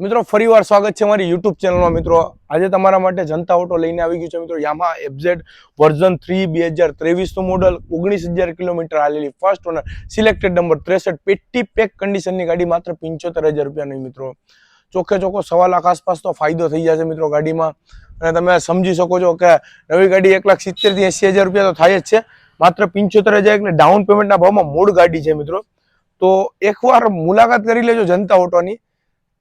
મિત્રો ફરીવાર સ્વાગત છે મારી યુટ્યુબ ચેનલમાં મિત્રો, આજે તમારા માટે જનતા ઓટો લઈને આવી ગયું છે. મિત્રો યામા એફઝેડ વર્ઝન થ્રી બે હજાર ત્રેવીસનું મોડલ ઓગણીસ હજાર કિલોમીટર હાલેલી ફર્સ્ટ ઓનર સિલેક્ટેડ નંબર ત્રેસઠ, પેટી પેક કન્ડિશનની ગાડી માત્ર પંચોતેર હજાર રૂપિયાની મિત્રો. ચોખ્ખે ચોખ્ખો સવા લાખ આસપાસ તો ફાયદો થઈ જશે, મિત્રો, ગાડીમાં. અને તમે સમજી શકો છો કે નવી ગાડી એક લાખ સિત્તેરથી એંસી હજાર રૂપિયા તો થાય જ છે. માત્ર પંચોતેર હજાર એટલે ડાઉન પેમેન્ટના ભાવમાં મૂળ ગાડી છે, મિત્રો. તો એકવાર મુલાકાત કરી લેજો જનતા ઓટોની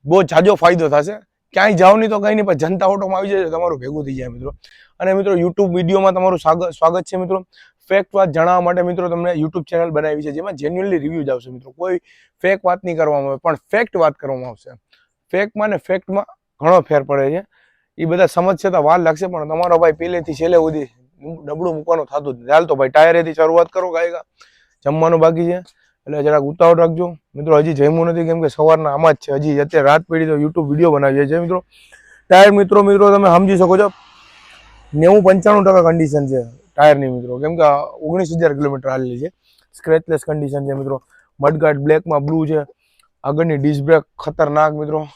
બહુ જાજો ફાયદો થશે. ક્યાંય જાઓ નહીં તો કંઈ નહીં, પણ જનતા ઓટોમાં આવી જશે તમારું ભેગું થઈ જાય મિત્રો. અને મિત્રો યુટ્યુબ વિડીયોમાં તમારું સ્વાગત સ્વાગત છે મિત્રો. ફેક વાત જણાવવા માટે મિત્રો, તમને યુટ્યુબ ચેનલ બનાવી છે, જેમાં જેન્યુઅનલી રિવ્યૂ આવશે મિત્રો. કોઈ ફેક વાત નહીં કરવામાં આવે, પણ ફેક્ટ વાત કરવામાં આવશે. ફેકમાં ને ફેક્ટમાં ઘણો ફેર પડે છે. એ બધા સમજશે તો વાર લાગશે, પણ તમારો ભાઈ પહેલેથી છેલ્લે સુધી ડબડું મૂકવાનું થતું જ હાલ તો ભાઈ ટાયરેથી શરૂઆત કરો ગાયકા. જમવાનું બાકી છે. એટલે જરાક ઉતાવળ રાખજો. મિત્રો, હજી જમ્યું નથી, કેમ કે સવારના આમાં જ છે. હજી અત્યારે રાત પડી તો યુટ્યુબ વીડિયો બનાવીએ છીએ, મિત્રો. ટાયર મિત્રો મિત્રો, તમે સમજી શકો છો. નેવું પંચાણું ટકા કન્ડિશન છે ટાયરની મિત્રો. કેમ કે ઓગણીસ હજાર કિલોમીટર હાલેલી છે. સ્ક્રેચલેસ કન્ડિશન છે, મિત્રો. મડગાર્ડ બ્લેકમાં બ્લુ છે. આગળની ડિસ્ક બ્રેક ખતરનાક, મિત્રો.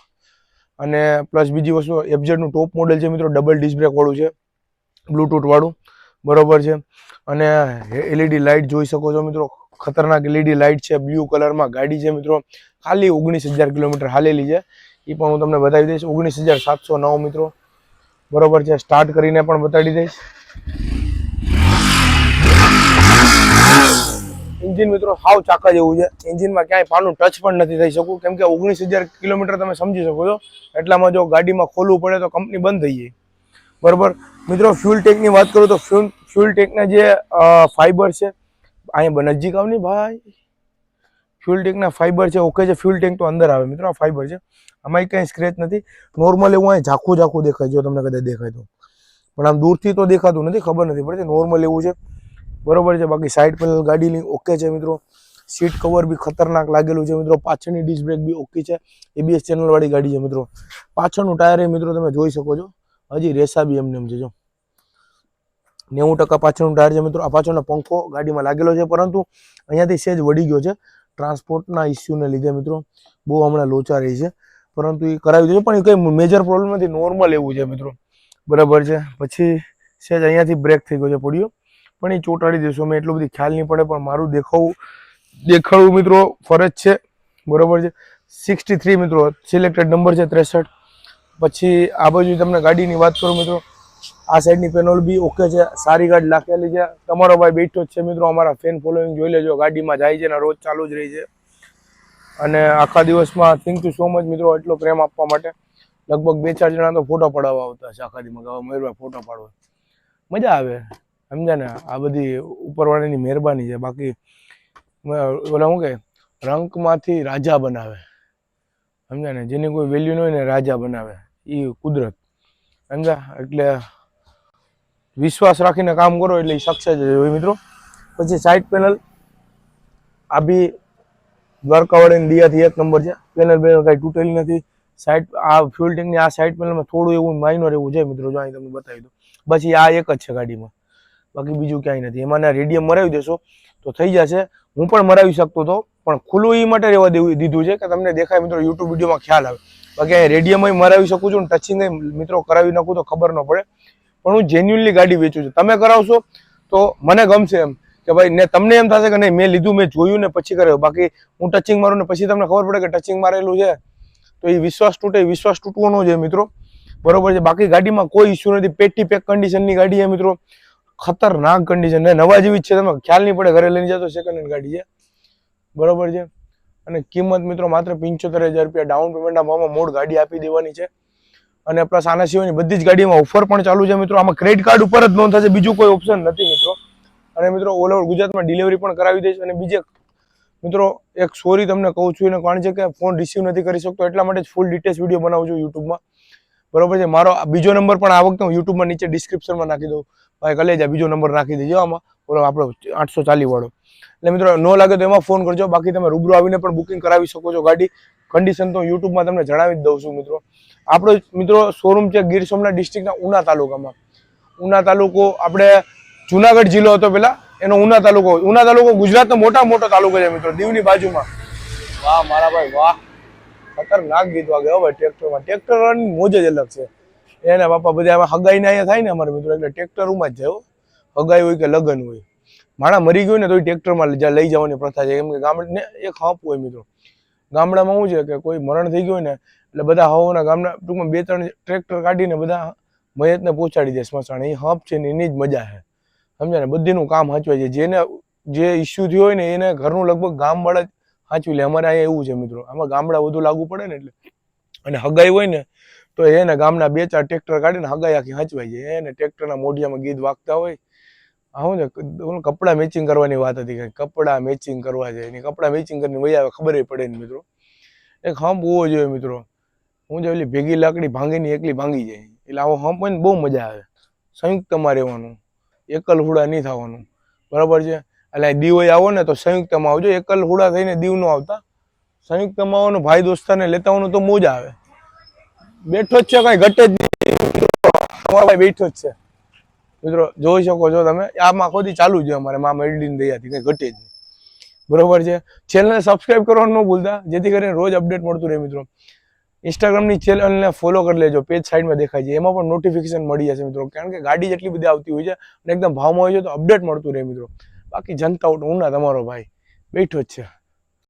અને પ્લસ બીજી વસ્તુ એફઝેડનું ટોપ મોડેલ છે, મિત્રો. ડબલ ડિસ્ક બ્રેકવાળું છે. બ્લૂટૂથ વાળું. બરોબર છે. અને એલઈડી લાઇટ જોઈ શકો છો, મિત્રો. ખતરનાક એલઈડી લાઇટ છે બ્લુ કલરમાં ગાડી છે મિત્રો. ખાલી ઓગણીસ હજાર કિલોમીટર હાલેલી છે. એ પણ હું તમને બતાવી દઈશ. ઓગણીસ હજાર સાતસો નવ મિત્રો. બરોબર છે. સ્ટાર્ટ કરીને પણ બતાવી દઈશ. એન્જિન મિત્રો, હાવ ચાકા જેવું છે. એન્જિનમાં ક્યાંય પાનું ટચ પણ નથી થઈ શકું કેમ કે ઓગણીસ હજાર કિલોમીટર તમે સમજી શકો છો. એટલામાં જો ગાડીમાં ખોલવું પડે તો કંપની બંધ થઈ જાય. બરોબર? મિત્રો ફ્યુલ ટેકની વાત કરું તો ફ્યુલ ફ્યુલ ટેકના જે ફાઈબર છે અહીંયા નજીક આવ નહીં ભાઈ. ફ્યુલ ટેન્કના ફાઈબર છે ઓકે છે ફ્યુલ ટેન્ક તો અંદર આવે. મિત્રો, આ ફાઈબર છે. આમાં કંઈ સ્ક્રેચ નથી. નોર્મલ એવું અહીં ઝાખું ઝાખું દેખાય, જો તમને કદાચ દેખાય તો. પણ આમ દૂરથી તો દેખાતું નથી, ખબર નથી પડતી નોર્મલ એવું છે. બરોબર છે, બાકી સાઈડ પેનલ ગાડીની ઓકે છે, મિત્રો. સીટ કવર બી ખતરનાક લાગેલું છે, મિત્રો. પાછળની ડિસ્ક બ્રેક બી ઓકે છે. એબીએસ ચેનલવાળી ગાડી છે, મિત્રો. પાછળનું ટાયર એ, મિત્રો, તમે જોઈ શકો છો. હજી રેસા બી એમને એમ છે, જો. નેવું ટકા પાછળનું ટાયર છે મિત્રો. પાછળનો પંખો ગાડીમાં લાગેલો છે, પરંતુ અહીંયાથી સેજ વળી ગયો છે. ટ્રાન્સપોર્ટના ઇસ્યુને લીધે મિત્રો, બહુ હમણાં લોચા રહી છે. પરંતુ એ કરાવી દીધું પણ એ કંઈ મેજર પ્રોબ્લેમ નથી નોર્મલ એવું છે મિત્રો. બરાબર છે? પછી સેજ અહીંયાથી બ્રેક થઈ ગયો છે, પડ્યો. પણ એ ચોંટાડી દેશો મેં એટલું બધી ખ્યાલ નહીં પડે, પણ મારું દેખાવું, દેખાડવું મિત્રો, ફરજ છે. બરાબર છે? સિક્સટી થ્રી મિત્રો સિલેક્ટેડ નંબર છે ત્રેસઠ. પછી આ બાજુ તમને ગાડીની વાત કરું મિત્રો. આ સાઈડની પેનલ બી ઓકે છે. સારી ગાડી લાખેલી છે. તમારો ભાઈ બેઠો જ છે મિત્રો. અમારા ફેન ફોલોઈંગ જોઈ લેજો. ગાડીમાં જાય છે ને રોજ ચાલુ જ રહી છે. અને આખા દિવસમાં થેન્ક યુ સો મચ મિત્રો એટલો પ્રેમ આપવા માટે. લગભગ બે ચાર જણા તો ફોટો પડાવવા આવતા છે આખા દિવસમાં. મયુરભાઈ ફોટો પાડવા મજા આવે. સમજા ને? આ બધી ઉપરવાળાની મહેરબાની છે. બાકી ઓલા શું કે રંકમાંથી રાજા બનાવે. સમજ્યા ને? જેની કોઈ વેલ્યુ ન હોય ને રાજા બનાવે. એ કુદરત. સમજ્યા? એટલે વિશ્વાસ રાખીને કામ કરો એટલે એ સક્સેસ જ હોય મિત્રો. પછી સાઈડ પેનલ આ બી દ્વારકાવાળીની દિયાથી એક નંબર છે. પેનલ બેનલ કાંઈ તૂટેલી નથી. સાઈડ આ ફ્યુલ ટેન્કની આ સાઈડ પેનલમાં થોડું એવું માઇનર એવું છે મિત્રો, જો અહીં તમને બતાવી દઉં. પછી આ એક જ છે ગાડીમાં. બાકી બીજું ક્યાંય નથી. એમાં રેડિયમ મરાવી દેશો તો થઈ જશે. હું પણ મરાવી શકતો હતો પણ ખુલ્લું એ માટે રહેવા દેવું, દીધું છે કે તમને દેખાય મિત્રો યુટ્યુબ વિડીયોમાં ખ્યાલ આવે. બાકી અહીંયા રેડિયમ મરાવી શકું છું ટચિંગ મિત્રો કરાવી નાખું તો ખબર ન પડે. પણ હું જેન્યુનલી ગાડી વેચું છું. તમે કરાવશો તો મને ગમશે એમ કે ભાઈ ને તમને એમ થશે કે નહીં, મેં લીધું, મેં જોયું ને પછી કર્યો. બાકી હું ટચિંગ મારું ને પછી તમને ખબર પડે કે ટચિંગ મારેલું છે. તો એ વિશ્વાસ તૂટે વિશ્વાસ તૂટવાનો છે મિત્રો. બરોબર છે. બાકી ગાડીમાં કોઈ ઇસ્યુ નથી. પેટી પેક કન્ડિશનની ગાડી છે મિત્રો. ખતરનાક કન્ડિશન ને નવા જેવી જ છે. તમે ખ્યાલ નહીં પડે, ઘરે લઈને જતો સેકન્ડ હેન્ડ ગાડી છે. બરોબર છે. અને કિંમત મિત્રો માત્ર પંચોતેર હજાર રૂપિયા. ડાઉન પેમેન્ટના ભાવમાં મોડ ગાડી આપી દેવાની છે. અને પ્લસ આના સિવાયની બધી જ ગાડીમાં ઓફર પણ ચાલુ છે મિત્રો. આમાં ક્રેડિટ કાર્ડ ઉપર જ નોંધ થશે, બીજું કોઈ ઓપ્શન નથી મિત્રો. અને મિત્રો ઓલ ઓવર ગુજરાતમાં ડિલિવરી પણ કરાવી દઈશ. અને બીજે મિત્રો, એક સોરી તમને કહું છું, એને કારણ છે કે ફોન રિસીવ નથી કરી શકતો, એટલા માટે જ ફૂલ ડિટેલ્સ વીડિયો બનાવું છું યુટ્યુબમાં. બરોબર છે? મારો બીજો નંબર પણ આ વખતે હું યુટ્યુબમાં નીચે ડિસ્ક્રિપ્શનમાં નાખી દઉં. ભાઈ કલેજા બીજો નંબર નાખી દેજો આમાં. ઓલો આપણો આઠસો ચાલી વાળો. એટલે મિત્રો, ન લાગે તો એમાં ફોન કરજો. બાકી તમે રૂબરૂ આવીને પણ બુકિંગ કરાવી શકો છો ગાડી. કન્ડિશન તો યુટ્યુબમાં તમને જણાવી જ દઉં છું મિત્રો. આપણો મિત્રો શોરૂમ છે ગીર સોમનાથ ડિસ્ટ્રિક્ટના ઉના તાલુકામાં. ઉના તાલુકો આપણે જુનાગઢ જિલ્લો હતો પેલા એનો ઉના તાલુકો. ઉના તાલુકો ગુજરાતનો મોટા મોટો તાલુકો છે મિત્રો દીવની બાજુમાં. વાહ મારા ભાઈ વાહ. ખતરનાક ગીત વાગે હવે ટ્રેક્ટરમાં. ટ્રેક્ટરની મોજ જ અલગ છે. એના બાપા બધા એમાં હગાઈને અહીંયા થાય ને અમારા મિત્રો એટલે ટ્રેક્ટરમાં જ જાય હગાઈ હોય કે લગ્ન હોય. માણા મરી ગયું ને તો ટ્રેક્ટરમાં જ્યાં લઈ જવાની પ્રથા છે. કેમ કે ગામડે એક હપ હોય મિત્રો. ગામડામાં શું છે કે કોઈ મરણ થઈ ગયું ને, એટલે બધા હવાના ગામના ટૂંકમાં બે ત્રણ ટ્રેક્ટર કાઢીને બધા મયતને પહોંચાડી દે સ્મશાન. એ હપ છે ને એની જ મજા છે. સમજાને બધીનું કામ હાંચવાય છે. જેને, જે ઇસ્યુ થયો હોય ને, એને ઘરનું લગભગ ગામવાળા જ હાંચવી લે. અમારે અહીંયા એવું છે મિત્રો. આમાં ગામડા વધુ લાગુ પડે ને એટલે. અને હગાઈ હોય ને, તો એને ગામના બે ચાર ટ્રેક્ટર કાઢીને હગાઈ આખી હાંચવાય જાય. એને ટ્રેક્ટરના મોઢિયામાં ગીત વાગતા હોય આ ને કપડાં મેચિંગ કરવાની વાત હતી કે કપડાં મેચિંગ કરવા જાય ને કપડાં મેચિંગ કરીને વહી આવે, ખબર પડે ને મિત્રો. એક હંપ હોવો જોઈએ મિત્રો. હું જે ઓલી ભેગી લાકડી ભાંગીને એકલી ભાંગી જાય. એટલે આવો હંપ હોય ને બહુ મજા આવે. સંયુક્તમાં રહેવાનું. એકલ હુડા નહીં થવાનું. બરાબર છે? એટલે દીવો આવો ને તો સંયુક્તમાં આવજો. એકલ હુડા થઈને દીવ નો આવતા. સંયુક્તમાં આવવાનું ભાઈ દોસ્તાને લેતા આવવાનું તો મોજા આવે. બેઠો જ છે કઈ, ઘટે જ નહીં. બેઠો જ છે. મિત્રો, જોઈ શકો છો તમે, આમાં ખોદી ચાલુ છે અમારે, મા મેળવીને દયાથી, કંઈ ઘટે જ નહીં. બરોબર છે? ચેનલને સબસ્ક્રાઈબ કરવાનું ન ભૂલતા, જેથી કરીને રોજ અપડેટ મળતું રહે મિત્રો. ઇન્સ્ટાગ્રામની ચેનલને ફોલો કરી લેજો પેજ સાઈડમાં દેખાય છે. એમાં પણ નોટિફિકેશન મળી જશે મિત્રો, કારણ કે ગાડી જેટલી બધી આવતી હોય છે અને એકદમ ભાવમાં હોય છે તો અપડેટ મળતું રહે મિત્રો. બાકી જનતા ઉના તમારો ભાઈ, બેઠો જ છે.